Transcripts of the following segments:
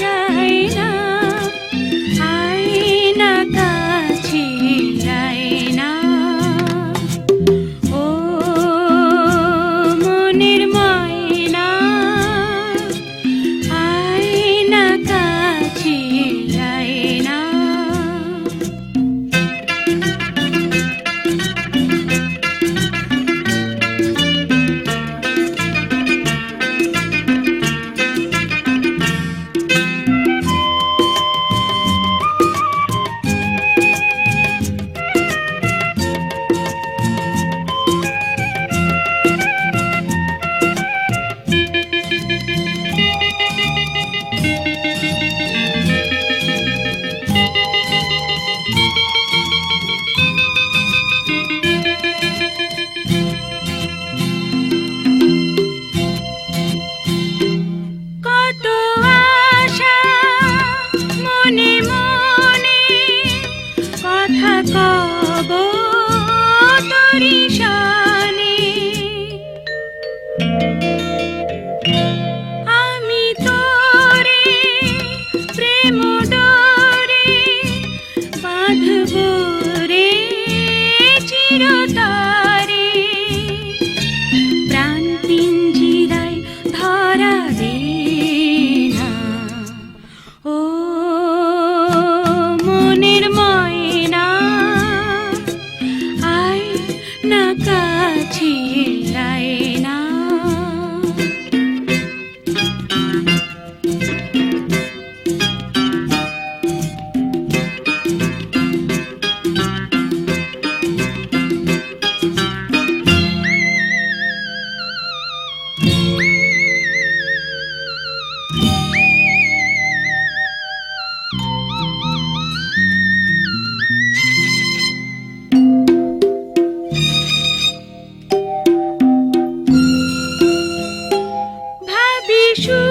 যায় না বাঁধবো রে চিরতরে। প্রাণ পিঞ্জিরায় ধরা দে ও মনের ময়না আয় না should.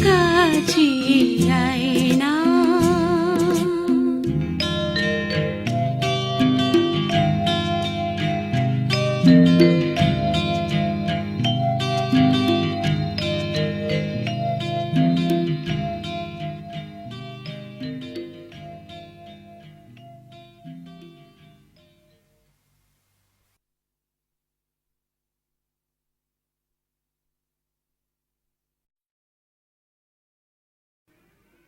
thank you